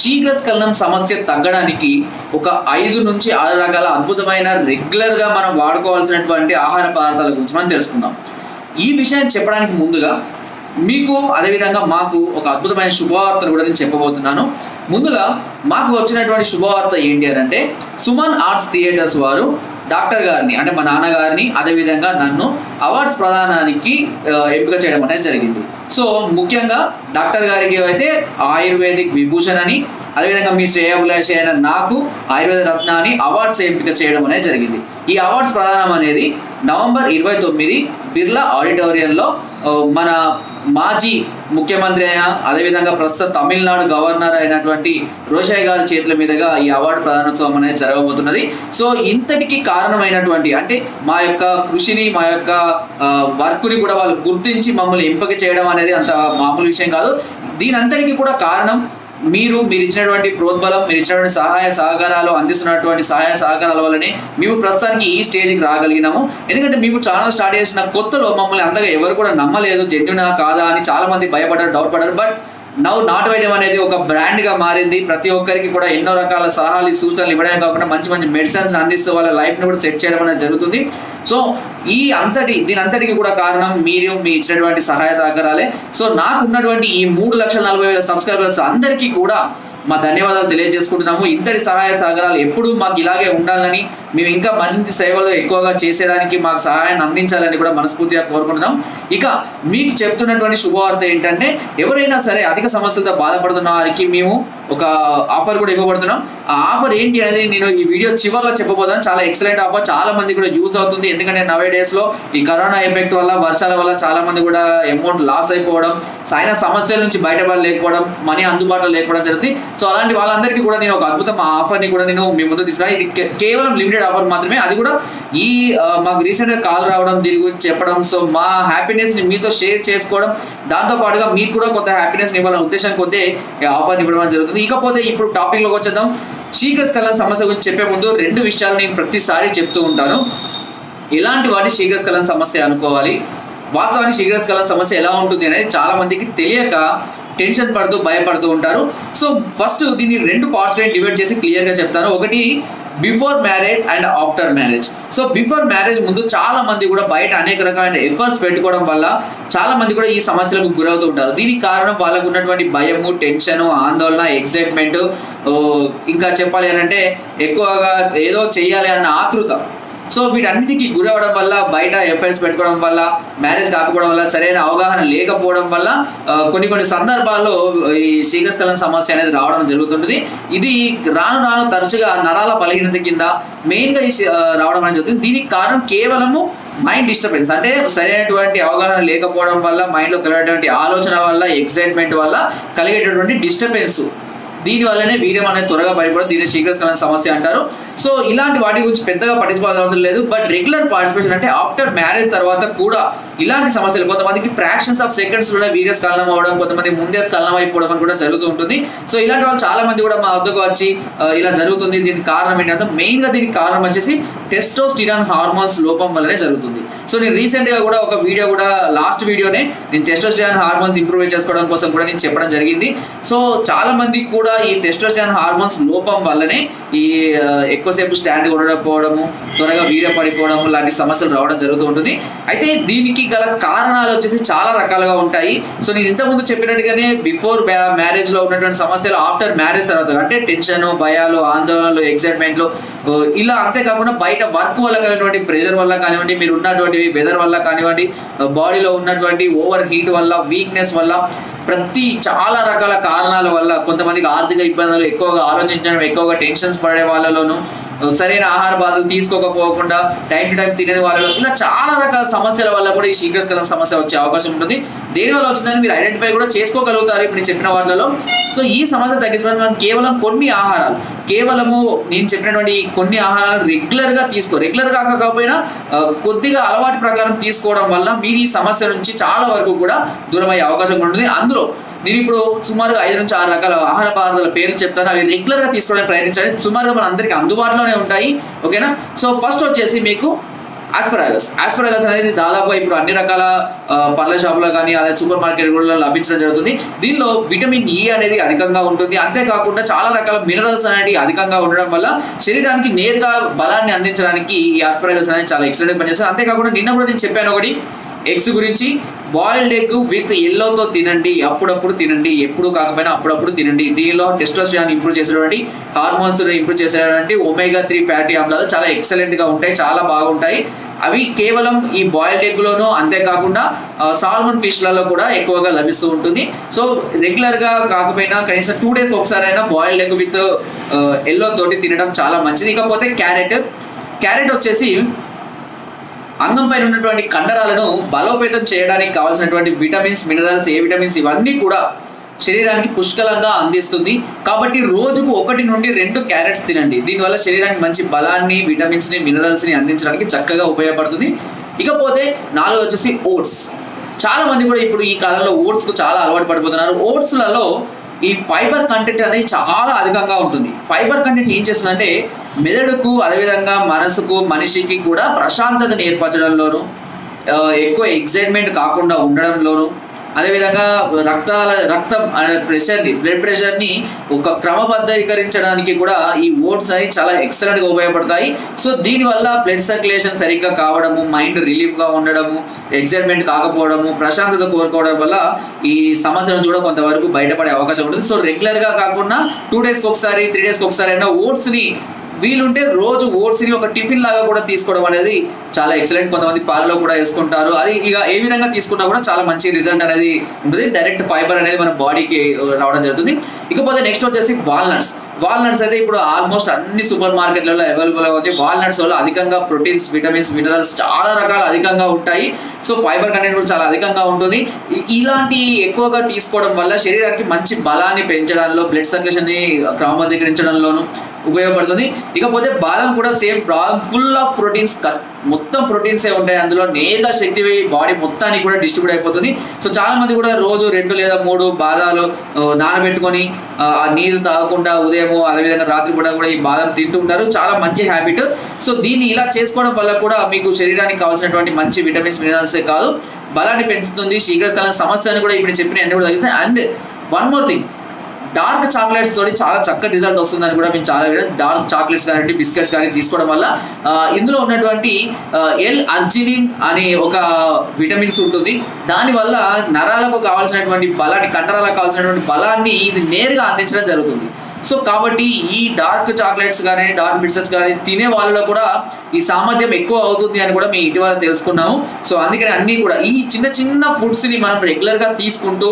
శీఘ్రస్కలనం సమస్య తగ్గడానికి ఒక ఐదు నుంచి ఆరు రకాల అద్భుతమైన రెగ్యులర్గా మనం వాడుకోవాల్సినటువంటి ఆహార పదార్థాల గురించి మనం తెలుసుకుందాం. ఈ విషయాన్ని చెప్పడానికి ముందుగా మీకు అదేవిధంగా మాకు ఒక అద్భుతమైన శుభవార్తను కూడా నేను చెప్పబోతున్నాను. ముందుగా మాకు వచ్చినటువంటి శుభవార్త ఏంటి అని అంటే సుమన్ ఆర్ట్స్ థియేటర్స్ వారు డాక్టర్ గారిని అంటే మా నాన్నగారిని అదేవిధంగా నన్ను అవార్డ్స్ ప్రదానానికి ఎంపిక చేయడం అనేది జరిగింది. సో ముఖ్యంగా డాక్టర్ గారికి అయితే ఆయుర్వేదిక్ విభూషణ్ అని అదేవిధంగా మీ శ్రేయభిలాషి అయిన నాకు ఆయుర్వేద రత్న అని అవార్డ్స్ ఎంపిక చేయడం అనేది జరిగింది. ఈ అవార్డ్స్ ప్రదానం అనేది నవంబర్ ఇరవై తొమ్మిది బిర్లా ఆడిటోరియంలో మన మాజీ ముఖ్యమంత్రి అయిన అదేవిధంగా ప్రస్తుత తమిళనాడు గవర్నర్ అయినటువంటి రోషయ్య గారి చేతుల మీదుగా ఈ అవార్డు ప్రధానోత్సవం అనేది జరగబోతున్నది. సో ఇంతటికి కారణమైనటువంటి అంటే మా యొక్క కృషిని మా యొక్క వర్క్ని కూడా వాళ్ళు గుర్తించి మమ్మల్ని ఎంపిక చేయడం అనేది అంత మామూలు విషయం కాదు. దీని అంతటికి కూడా కారణం మీరు మీరు ఇచ్చినటువంటి ప్రోద్బలం మీరు ఇచ్చినటువంటి సహాయ సహకారాలు అందిస్తున్నటువంటి సహాయ సహకారాల వల్లనే మేము ప్రస్తుతానికి ఈ స్టేజ్కి రాగలిగినాము. ఎందుకంటే మేము ఛానల్ స్టార్ట్ చేసిన కొత్తలో మమ్మల్ని అంతగా ఎవరు కూడా నమ్మలేదు జెన్యునా కాదా అని చాలా మంది భయపడ్డారు డౌట్ పడ్డారు. బట్ నవ్వు నాట్ వైద్యం అనేది ఒక బ్రాండ్గా మారింది. ప్రతి ఒక్కరికి కూడా ఎన్నో రకాల సలహాలు సూచనలు ఇవ్వడమే కాకుండా మంచి మంచి మెడిసిన్స్ అందిస్తూ వాళ్ళ లైఫ్ని కూడా సెట్ చేయడం అనేది జరుగుతుంది. సో ఈ అంతటి దీని అంతటికి కూడా కారణం మీరు మీ ఇచ్చినటువంటి సహాయ సహకారాలే. సో నాకు ఉన్నటువంటి ఈ మూడు లక్షల నలభై వేల సబ్స్క్రైబర్స్ అందరికీ కూడా మా ధన్యవాదాలు తెలియజేసుకుంటున్నాము. ఇంతటి సహాయ సహకారాలు ఎప్పుడు మాకు ఇలాగే ఉండాలని మేము ఇంకా మంచి సేవలు ఎక్కువగా చేసేదానికి మాకు సహాయాన్ని అందించాలని కూడా మనస్ఫూర్తిగా కోరుకుంటున్నాం. ఇక మీకు చెప్తున్నటువంటి శుభవార్త ఏంటంటే ఎవరైనా సరే అధిక సమస్యలతో బాధపడుతున్న వారికి మేము ఒక ఆఫర్ కూడా ఇవ్వబడుతున్నాం. ఆ ఆఫర్ ఏంటి అనేది నేను ఈ వీడియో చివరిలో చెప్పబోతాను చాలా ఎక్సలెంట్ ఆఫర్ చాలా మంది కూడా యూజ్ అవుతుంది. ఎందుకంటే నవే డేస్లో ఈ కరోనా ఎఫెక్ట్ వల్ల వర్షాల వల్ల చాలా మంది కూడా అమౌంట్ లాస్ అయిపోవడం ఆయన సమస్యల నుంచి బయటపడలేకపోవడం మనీ అందుబాటులో లేకపోవడం జరుగుతుంది. సో అలాంటి వాళ్ళందరికీ కూడా నేను ఒక అద్భుతం ఆఫర్ని కూడా నేను మీ ముందు తీసుకురా ఇది కేవలం లిమిటెడ్ ఆఫర్ మాత్రమే. అది కూడా ఈ మాకు రీసెంట్గా కాల్ రావడం దీని గురించి చెప్పడం సో మా హ్యాపీనెస్ని మీతో షేర్ చేసుకోవడం దాంతో పాటుగా మీకు కూడా కొంత హ్యాపీనెస్ ఇవ్వాలనే ఉద్దేశం కొద్దే ఆఫర్ ఇవ్వడం జరుగుతుంది. ఇకపోతే ఇప్పుడు టాపిక్లోకి వచ్చేద్దాం. శీఘ్రస్ఖలన సమస్య గురించి చెప్పే ముందు రెండు విషయాలు నేను ప్రతిసారి చెప్తూ ఉంటాను. ఎలాంటి వాటి శీఘ్రస్ఖలన సమస్య అనుకోవాలి? వాస్తవానికి శీఘ్రస్ఖలన సమస్య ఎలా ఉంటుంది అనేది చాలా మందికి తెలియక టెన్షన్ పడుతూ భయపడుతూ ఉంటారు. సో ఫస్ట్ దీన్ని రెండు పార్ట్స్ డివైడ్ చేసి క్లియర్గా చెప్తాను. ఒకటి before marriage and after marriage so before marriage ముందు చాలా మంది కూడా బయట అనేక రకమైన ఎఫర్ట్స్ పెట్టుకోవడం వల్ల చాలా మంది కూడా ఈ సమస్యలకు గురవుతూ ఉంటారు. దీనికి కారణం వాళ్ళకు ఉన్నటువంటి భయము టెన్షన్ ఆందోళన ఎక్సైట్మెంట్ ఇంకా చెప్పాలి అని అంటే ఎక్కువగా ఏదో చేయాలి అన్న ఆతృత. సో వీటన్నిటికీ గురవడం వల్ల బయట ఎఫ్ఐఎస్ పెట్టుకోవడం వల్ల మ్యారేజ్ కాకపోవడం వల్ల సరైన అవగాహన లేకపోవడం వల్ల కొన్ని కొన్ని సందర్భాల్లో ఈ శీఘ్రస్ఖలన సమస్య అనేది రావడం జరుగుతుంటుంది. ఇది రాను రాను తరచుగా నరాల బలహీనత కింద మెయిన్గా ఈ రావడం అనేది జరుగుతుంది. దీనికి కారణం కేవలము మైండ్ డిస్టర్బెన్స్. అంటే సరైనటువంటి అవగాహన లేకపోవడం వల్ల మైండ్లో కలిగేటువంటి ఆలోచన వల్ల ఎక్సైట్మెంట్ వల్ల కలిగేటటువంటి డిస్టర్బెన్స్. దీని వల్లనే వీర్యం అనేది త్వరగా బయటపడదు దీన్ని శీఘ్రస్ఖలన సమస్య అంటారు. సో ఇలాంటి వాటి గురించి పెద్దగా పట్టించుకోవాల్సిన అవసరం లేదు. బట్ రెగ్యులర్ పార్టిసిపేషన్ అంటే ఆఫ్టర్ మ్యారేజ్ తర్వాత కూడా ఇలాంటి సమస్యలు కొంతమందికి ఫ్రాక్షన్స్ ఆఫ్ సెకండ్స్లోనే వీర్య స్కలనం అవ్వడం కొంతమంది ముందే స్కలనం అయిపోవడం అని కూడా జరుగుతూ ఉంటుంది. సో ఇలాంటి వాళ్ళు చాలా మంది కూడా మా వద్దకు వచ్చి ఇలా జరుగుతుంది. దీనికి కారణం ఏంటంటే మెయిన్గా దీనికి కారణం వచ్చేసి టెస్టోస్టిరాన్ హార్మోన్స్ లోపం వల్లనే జరుగుతుంది. సో నేను రీసెంట్గా కూడా ఒక వీడియో కూడా లాస్ట్ వీడియోనే నేను టెస్టోస్టిరాన్ హార్మోన్స్ ఇంప్రూవ్ చేసుకోవడం కోసం కూడా నేను చెప్పడం జరిగింది. సో చాలా మంది కూడా ఈ టెస్టోస్టిరాన్ హార్మోన్స్ లోపం వల్లనే ఈ ఎక్కువసేపు స్టాండ్ ఉండకపోవడము త్వరగా వీర్య పడిపోవడం లాంటి సమస్యలు రావడం జరుగుతూ ఉంటుంది. అయితే దీనికి గల కారణాలు వచ్చేసి చాలా రకాలుగా ఉంటాయి. సో నేను ఇంతకుముందు చెప్పినట్టుగానే బిఫోర్ మ్యారేజ్లో ఉన్నటువంటి సమస్యలు ఆఫ్టర్ మ్యారేజ్ తర్వాత అంటే టెన్షన్ భయాలు ఆందోళనలు ఎగ్జైట్మెంట్లు ఇలా అంతేకాకుండా బయట వర్క్ వల్ల కానివ్వండి ప్రెషర్ వల్ల కానివ్వండి మీరు ఉన్నటువంటి వెదర్ వల్ల కానివ్వండి బాడీలో ఉన్నటువంటి ఓవర్ హీట్ వల్ల వీక్నెస్ వల్ల ప్రతి చాలా రకాల కారణాల వల్ల కొంతమందికి ఆర్థిక ఇబ్బందులు ఎక్కువగా ఆలోచించడం ఎక్కువగా టెన్షన్స్ పడే వాళ్ళలోను సరైన ఆహార బాధలు తీసుకోకపోకుండా టైం టు టైం తినని వాళ్ళలో ఇలా చాలా రకాల సమస్యల వల్ల కూడా ఈ శీఘ్రస్కలన సమస్య వచ్చే అవకాశం ఉంటుంది. దేనివల్ల వచ్చిందని మీరు ఐడెంటిఫై కూడా చేసుకోగలుగుతారు ఇప్పుడు నేను చెప్పిన వాళ్ళలో సో ఈ సమస్య తగ్గించడానికి మనం కేవలం కొన్ని ఆహారాలు కేవలము నేను చెప్పినటువంటి కొన్ని ఆహారాలు రెగ్యులర్గా తీసుకో రెగ్యులర్ కాకపోయినా కొద్దిగా అలవాటు ప్రకారం తీసుకోవడం వల్ల మీరు ఈ సమస్య నుంచి చాలా వరకు కూడా దూరమయ్యే అవకాశం ఉంటుంది. అందులో నేను ఇప్పుడు సుమారుగా ఐదు నుంచి ఆరు రకాల ఆహార పదార్థాల పేర్లు చెప్తాను. అవి రెగ్యులర్గా తీసుకోవడానికి ప్రయత్నించండి సుమారుగా మన అందరికి అందుబాటులోనే ఉంటాయి. ఓకేనా? సో ఫస్ట్ వచ్చేసి మీకు ఆస్పరాగస్ ఆస్పరాగస్ అనేది దాదాపు ఇప్పుడు అన్ని రకాల పళ్ళ షాపులో కానీ అదే సూపర్ మార్కెట్ కూడా లభించడం జరుగుతుంది. దీనిలో విటమిన్ ఈ అనేది అధికంగా ఉంటుంది. అంతేకాకుండా చాలా రకాల మినరల్స్ అనేవి అధికంగా ఉండడం వల్ల శరీరానికి నేరుగా బలాన్ని అందించడానికి ఈ ఆస్పరాగస్ అనేది చాలా ఎక్సలెంట్ పనిచేస్తుంది. అంతేకాకుండా నిన్న కూడా నేను చెప్పాను ఒకటి ఎగ్స్ గురించి బాయిల్డ్ ఎగ్ విత్ ఎల్లోతో తినండి అప్పుడప్పుడు తినండి ఎప్పుడు కాకపోయినా అప్పుడప్పుడు తినండి. దీనిలో టెస్టోస్టిరాన్ ఇంప్రూవ్ చేసేటువంటి హార్మోన్స్ ఇంప్రూవ్ చేసేటువంటి ఒమేగా త్రీ ఫ్యాటీ ఆమ్లాలు చాలా ఎక్సలెంట్గా ఉంటాయి చాలా బాగుంటాయి. అవి కేవలం ఈ బాయిల్డ్ ఎగ్లోనూ అంతేకాకుండా సాల్మన్ ఫిష్లలో కూడా ఎక్కువగా లభిస్తూ ఉంటుంది. సో రెగ్యులర్గా కాకపోయినా కనీసం టూ డేస్ ఒకసారి అయినా బాయిల్డ్ ఎగ్ విత్ ఎల్లో తోటి తినడం చాలా మంచిది. ఇకపోతే క్యారెట్ క్యారెట్ వచ్చేసి అంగం పైన ఉన్నటువంటి కండరాలను బలోపేతం చేయడానికి కావాల్సినటువంటి విటమిన్స్ మినరల్స్ ఏ విటమిన్స్ ఇవన్నీ కూడా శరీరానికి పుష్కలంగా అందిస్తుంది. కాబట్టి రోజుకు ఒకటి నుండి రెండు క్యారెట్స్ తినండి. దీనివల్ల శరీరానికి మంచి బలాన్ని విటమిన్స్ని మినరల్స్ని అందించడానికి చక్కగా ఉపయోగపడుతుంది. ఇకపోతే నాలుగు వచ్చేసి ఓట్స్. చాలా మంది కూడా ఇప్పుడు ఈ కాలంలో ఓట్స్కు చాలా అలవాటు పడిపోతున్నారు. ఓట్స్లలో ఈ ఫైబర్ కంటెంట్ అనేది చాలా అధికంగా ఉంటుంది. ఫైబర్ కంటెంట్ ఏం చేస్తుందంటే మెదడుకు అదేవిధంగా మనసుకు మనిషికి కూడా ప్రశాంతతను ఏర్పరచడంలోను ఎక్కువ ఎగ్జైట్మెంట్ కాకుండా ఉండడంలోను అదేవిధంగా రక్తాల రక్తం అనే ప్రెషర్ని బ్లడ్ ప్రెషర్ని ఒక క్రమబద్ధీకరించడానికి కూడా ఈ ఓట్స్ అనేవి చాలా ఎక్సలెంట్గా ఉపయోగపడతాయి. సో దీనివల్ల బ్లడ్ సర్క్యులేషన్ సరిగ్గా కావడము మైండ్ రిలీఫ్గా ఉండడము ఎగ్జైట్మెంట్ కాకపోవడము ప్రశాంతత కోరుకోవడం వల్ల ఈ సమస్య నుంచి కూడా కొంతవరకు బయటపడే అవకాశం ఉంటుంది. సో రెగ్యులర్గా కాకుండా టూ డేస్కి ఒకసారి త్రీ డేస్కి ఒకసారి అయినా ఓట్స్ని వీలుంటే రోజు ఓట్స్ని ఒక టిఫిన్ లాగా కూడా తీసుకోవడం అనేది చాలా ఎక్సలెంట్ కొంతమంది పాలలో కూడా వేసుకుంటారు. అది ఇక ఏ విధంగా తీసుకున్నా కూడా చాలా మంచి రిజల్ట్ అనేది ఉంటుంది. డైరెక్ట్ ఫైబర్ అనేది మన బాడీకి రావడం జరుగుతుంది. ఇకపోతే నెక్స్ట్ వచ్చేసి వాల్నట్స్ వాల్నట్స్ అయితే ఇప్పుడు ఆల్మోస్ట్ అన్ని సూపర్ మార్కెట్లలో అవైలబుల్ అవుతాయి. వాల్నట్స్ వల్ల అధికంగా ప్రోటీన్స్ విటమిన్స్ మినరల్స్ చాలా రకాల అధికంగా ఉంటాయి. సో ఫైబర్ కంటెంట్ కూడా చాలా అధికంగా ఉంటుంది. ఇలాంటి ఎక్కువగా తీసుకోవడం వల్ల శరీరానికి మంచి బలాన్ని పెంచడంలో బ్లడ్ సర్క్యులేషన్ని క్రమబద్ధీకరించడంలోను ఉపయోగపడుతుంది. ఇకపోతే బాదం కూడా సేమ్ ఫుల్ ఆఫ్ ప్రోటీన్స్ మొత్తం ప్రోటీన్సే ఉంటాయి. అందులో నేరుగా శక్తి బాడీ మొత్తానికి కూడా డిస్ట్రిబ్యూట్ అయిపోతుంది. సో చాలా మంది కూడా రోజు రెండు లేదా మూడు బాదాలు నానబెట్టుకొని ఆ నీరు తాగకుండా ఉదయము అదేవిధంగా రాత్రి పూట కూడా ఈ బాదం తింటుంటారు. చాలా మంచి హ్యాబిట్ సో దీన్ని ఇలా చేసుకోవడం వల్ల కూడా మీకు శరీరానికి కావాల్సినటువంటి మంచి విటమిన్స్ మినరల్సే కాదు. బలాన్ని పెంచుతుంది. శీఘ్రకాలం అని కూడా ఇప్పుడు చెప్పిన అన్ని కూడా తగ్గుతాయి. And one more thing dark chocolates తోటి చాలా చక్కటి రిజల్ట్ వస్తుందని కూడా మేము చాలా డార్క్ చాక్లెట్స్ కానీ బిస్కెట్స్ కానీ తీసుకోవడం వల్ల ఇందులో ఉన్నటువంటి ఎల్ అర్జినిన్ అనే ఒక విటమిన్స్ ఉంటుంది. దానివల్ల నరాలకు కావాల్సినటువంటి బలాన్ని కండరాలకు కావాల్సినటువంటి బలాన్ని ఇది నేరుగా అందించడం జరుగుతుంది. సో కాబట్టి ఈ డార్క్ చాక్లెట్స్ కానీ డార్క్ బిస్కెట్స్ కానీ తినే వాళ్ళలో కూడా ఈ సామర్థ్యం ఎక్కువ అవుతుంది అని కూడా మేము ఇటీవల తెలుసుకున్నాము. సో అందుకని అన్నీ కూడా ఈ చిన్న చిన్న ఫుడ్స్ని మనం రెగ్యులర్గా తీసుకుంటూ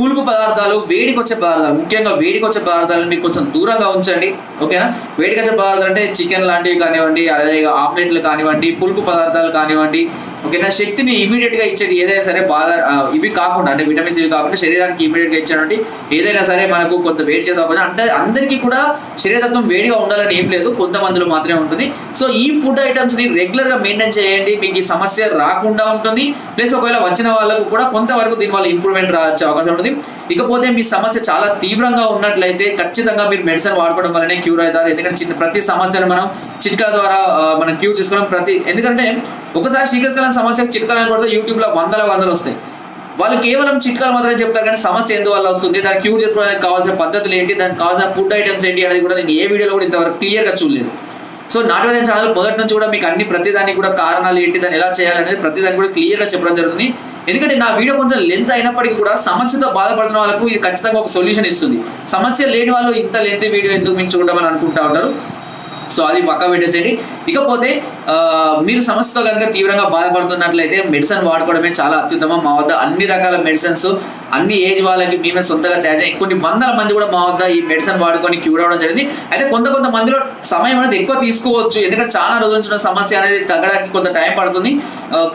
పులుపు పదార్థాలు వేడికొచ్చే పదార్థాలు ముఖ్యంగా వేడికొచ్చే వచ్చే కొంచెం దూరంగా ఉంచండి ఓకేనా? వేడికొచ్చే పదార్థాలు అంటే చికెన్ లాంటివి కానివ్వండి అదే ఆమ్లెట్లు కానివ్వండి పులుపు పదార్థాలు కానివ్వండి ఓకేనా శక్తిని ఇమీడియట్గా ఇచ్చేది ఏదైనా సరే బాధ ఇవి కాకుండా అంటే విటమిన్స్ ఇవి కాకుండా శరీరానికి ఇమీడియట్గా ఇచ్చేటువంటి ఏదైనా సరే మనకు కొంత వేడి చేసే అవకాశం అంటే అందరికీ కూడా శరీరతత్వం వేడిగా ఉండాలని ఏం లేదు కొంతమందిలో మాత్రమే ఉంటుంది. సో ఈ ఫుడ్ ఐటమ్స్ని రెగ్యులర్గా మెయింటైన్ చేయండి మీకు ఈ సమస్య రాకుండా ఉంటుంది. ప్లస్ ఒకవేళ వచ్చిన వాళ్ళకు కూడా కొంతవరకు దీని వల్ల ఇంప్రూవ్మెంట్ రావచ్చే అవకాశం ఉంటుంది. ఇకపోతే మీ సమస్య చాలా తీవ్రంగా ఉన్నట్లయితే ఖచ్చితంగా మీరు మెడిసిన్ వాడుకోవడం వల్లనే క్యూర్ అవుతారు. ఎందుకంటే చిన్న ప్రతి సమస్యను మనం చిట్కా ద్వారా మనం క్యూర్ చేసుకోవడం ప్రతి ఎందుకంటే ఒకసారి శీఘ్రస్కాలం సమస్య చిట్కాలను కొడితే యూట్యూబ్లో వందల వందలు వస్తాయి. వాళ్ళు కేవలం చిట్కాలు మాత్రమే చెప్తారు కానీ సమస్య ఎందువల్ల వస్తుంది? దాన్ని క్యూర్ చేసుకోవడానికి కావాల్సిన పద్ధతులు ఏంటి? దానికి కావాల్సిన ఫుడ్ ఐటమ్స్ ఏంటి? అనేది కూడా నేను ఏ వీడియోలో కూడా ఇంతవరకు క్లియర్గా చూడలేదు. సో నాటువేదన ఛానల్ మొదటి నుంచి కూడా మీకు అన్ని ప్రతిదానికి కూడా కారణాలు ఏంటి? దాన్ని ఎలా చేయాలనేది ప్రతిదాన్ని కూడా క్లియర్గా చెప్పడం జరుగుతుంది. ఎందుకంటే నా వీడియో కొంచెం లెంత్ అయినప్పటికీ కూడా సమస్యతో బాధపడిన వాళ్ళకు ఇది ఖచ్చితంగా ఒక సొల్యూషన్ ఇస్తుంది. సమస్య లేని వాళ్ళు ఇంత లెంత్ వీడియో ఎందుకు మించుకుంటామని అనుకుంటా ఉంటారు సో అది పక్క పెట్టేసేయండి. ఇకపోతే మీరు సమస్యతో కనుక తీవ్రంగా బాధపడుతున్నట్లయితే మెడిసిన్ వాడుకోవడమే చాలా అత్యుత్తమం. మా వద్ద అన్ని రకాల మెడిసిన్స్ అన్ని ఏజ్ వాళ్ళకి మేమే సొంతగా తయారు చేయాలి కొన్ని వందల మంది కూడా మా వద్ద ఈ మెడిసిన్ వాడుకొని క్యూర్ అవ్వడం జరిగింది. అయితే కొంత కొంత మందిలో సమయం అనేది ఎక్కువ తీసుకోవచ్చు. ఎందుకంటే చాలా రోజుల నుంచి ఉన్న సమస్య అనేది తగ్గడానికి కొంత టైం పడుతుంది.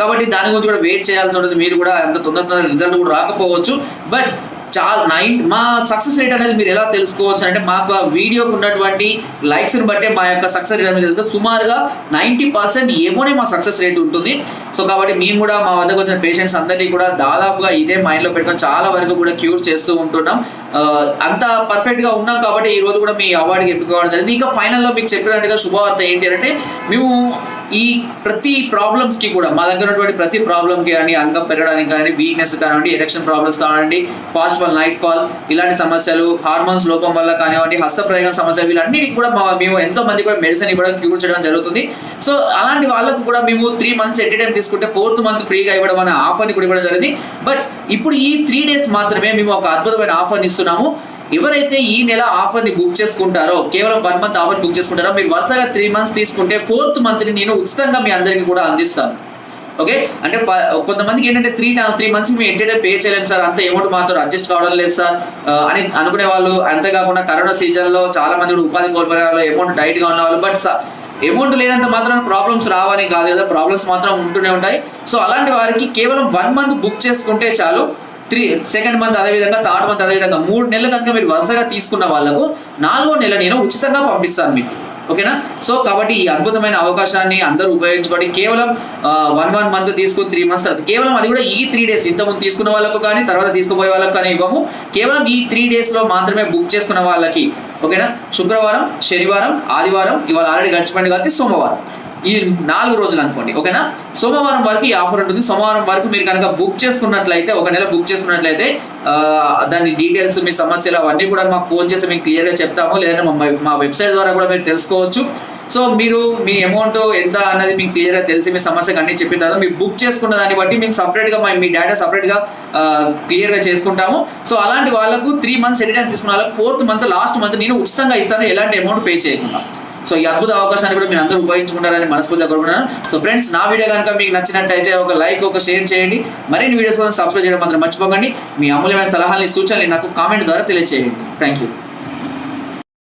కాబట్టి దాని గురించి కూడా వెయిట్ చేయాల్సి ఉంటుంది. మీరు కూడా అంత తొందర తొందర రిజల్ట్ కూడా రాకపోవచ్చు. బట్ చాలా నైన్ మా సక్సెస్ రేట్ అనేది మీరు ఎలా తెలుసుకోవచ్చు అంటే మాకు ఆ వీడియోకి ఉన్నటువంటి లైక్స్ని బట్టే మా యొక్క సక్సెస్ రేట్ అనేది తెలుసుకో సుమారుగా నైంటీ పర్సెంట్ ఏమోనే మా సక్సెస్ రేట్ ఉంటుంది. సో కాబట్టి మేము కూడా మా వద్దకు వచ్చిన పేషెంట్స్ అందరినీ కూడా దాదాపుగా ఇదే మైండ్లో పెట్టుకొని చాలా వరకు కూడా క్యూర్ చేస్తూ ఉంటున్నాం. అంత పర్ఫెక్ట్గా ఉన్నాం కాబట్టి ఈ రోజు కూడా మీ అవార్డుకి ఎంపికవడం జరిగింది. ఇంకా ఫైనల్లో మీకు చెప్పినట్టుగా శుభవార్త ఏంటి అంటే మేము ఈ ప్రతి ప్రాబ్లమ్స్కి కూడా మా దగ్గర ఉన్నటువంటి ప్రతి ప్రాబ్లమ్కి కానీ అంగం పెరగడానికి కానీ వీక్నెస్ కానివ్వండి ఎరెక్షన్ ప్రాబ్లమ్స్ కానివ్వండి ఫాస్ట్ ఫాల్ నైట్ ఫాల్ ఇలాంటి సమస్యలు హార్మోన్స్ లోపం వల్ల కానివ్వండి హస్తప్రయోగం సమస్య వీళ్ళన్నిటికి కూడా మా- మేము ఎంతో మంది కూడా మెడిసిన్ ఇవ్వడం క్యూర్ చేయడం జరుగుతుంది. సో అలాంటి వాళ్ళకు కూడా మేము త్రీ మంత్స్ ఎట్ టైం తీసుకుంటే ఫోర్త్ మంత్ ఫ్రీగా ఇవ్వడం అనే ఆఫర్ని కూడా ఇవ్వడం జరిగింది. బట్ ఇప్పుడు ఈ త్రీ డేస్ మాత్రమే మేము ఒక అద్భుతమైన ఆఫర్ని ఇస్తున్నాము. ఎవరైతే ఈ నెల ఆఫర్ని బుక్ చేసుకుంటారో కేవలం వన్ మంత్ ఆఫర్ బుక్ చేసుకుంటారో మీరు వరుసగా త్రీ మంత్స్ తీసుకుంటే ఫోర్త్ మంత్ని నేను ఉచితంగా మీ అందరికీ కూడా అందిస్తాను. ఓకే అంటే కొంతమందికి ఏంటంటే త్రీ త్రీ మంత్స్ మేము ఎంటర్టైన్ పే చేయలేము సార్ అంత అమౌంట్ మాత్రం అడ్జస్ట్ కావడం లేదు సార్. అని అనుకునే వాళ్ళు అంతేకాకుండా కరోనా సీజన్లో చాలా మంది ఉపాధి కోల్పోయే వాళ్ళు అమౌంట్ టైట్గా ఉన్న వాళ్ళు బట్ అమౌంట్ లేనంత మాత్రం ప్రాబ్లమ్స్ రావని కాదు కదా ప్రాబ్లమ్స్ మాత్రం ఉంటూనే ఉంటాయి. సో అలాంటి వారికి కేవలం వన్ మంత్ బుక్ చేసుకుంటే చాలు త్రీ సెకండ్ మంత్ అదేవిధంగా థర్డ్ మంత్ అదేవిధంగా మూడు నెలలు కనుక మీరు వరుసగా తీసుకున్న వాళ్ళకు నాలుగో నెల నేను ఉచితంగా పంపిస్తాను మీకు. ఓకేనా? సో కాబట్టి ఈ అద్భుతమైన అవకాశాన్ని అందరూ ఉపయోగించుకోండి. కేవలం వన్ వన్ మంత్ తీసుకుని త్రీ మంత్స్ తర్వాత కేవలం అది కూడా ఈ త్రీ డేస్ ఇంతకుముందు తీసుకున్న వాళ్ళకు కానీ తర్వాత తీసుకుపోయే వాళ్ళకు కానీ ఇవ్వము. కేవలం ఈ త్రీ డేస్లో మాత్రమే బుక్ చేసుకున్న వాళ్ళకి ఓకేనా? శుక్రవారం శనివారం ఆదివారం ఇవాళ ఆల్రెడీ గడిచిపోయింది కాబట్టి సోమవారం. ఈ నాలుగు రోజులు అనుకోండి ఓకేనా? సోమవారం వరకు ఈ ఆఫర్ ఉంటుంది. సోమవారం వరకు మీరు కనుక బుక్ చేసుకున్నట్లయితే ఒక నెల బుక్ చేసుకున్నట్లయితే దాని డీటెయిల్స్ మీ సమస్యలు అవన్నీ కూడా మాకు ఫోన్ చేసి మేము క్లియర్గా చెప్తాము. లేదంటే మా వెబ్సైట్ ద్వారా కూడా మీరు తెలుసుకోవచ్చు. సో మీరు మీ అమౌంట్ ఎంత అన్నది మీకు క్లియర్గా తెలిసి మీ సమస్యకు అన్ని చెప్పిన తర్వాత మీరు బుక్ చేసుకున్న దాన్ని బట్టి మీకు సపరేట్గా మా మీ డేటా సపరేట్గా క్లియర్గా చేసుకుంటాము. సో అలాంటి వాళ్ళకు త్రీ మంత్స్ ఎడిటైన్ తీసుకున్న వాళ్ళకి ఫోర్త్ మంత్ లాస్ట్ మంత్ నేను ఉచితంగా ఇస్తాను. ఎలాంటి అమౌంట్ పే చేయకుండా. సో ఈ అద్భుత అవకాశాన్ని కూడా మీరు అందరూ ఉపయోగించుకుంటారని మనస్ఫూర్తిగా కోరుకుంటున్నాను. సో ఫ్రెండ్స్ నా వీడియో కనుక మీకు నచ్చినట్టయితే ఒక లైక్ ఒక షేర్ చేయండి. మరిన్ని వీడియోస్ కోసం సబ్స్క్రైబ్ చేయడం మాత్రం మర్చిపోకండి. మీ అమూల్యమైన సలహాలని సూచనలు నాకు కామెంట్ ద్వారా తెలియజేయండి థ్యాంక్ యూ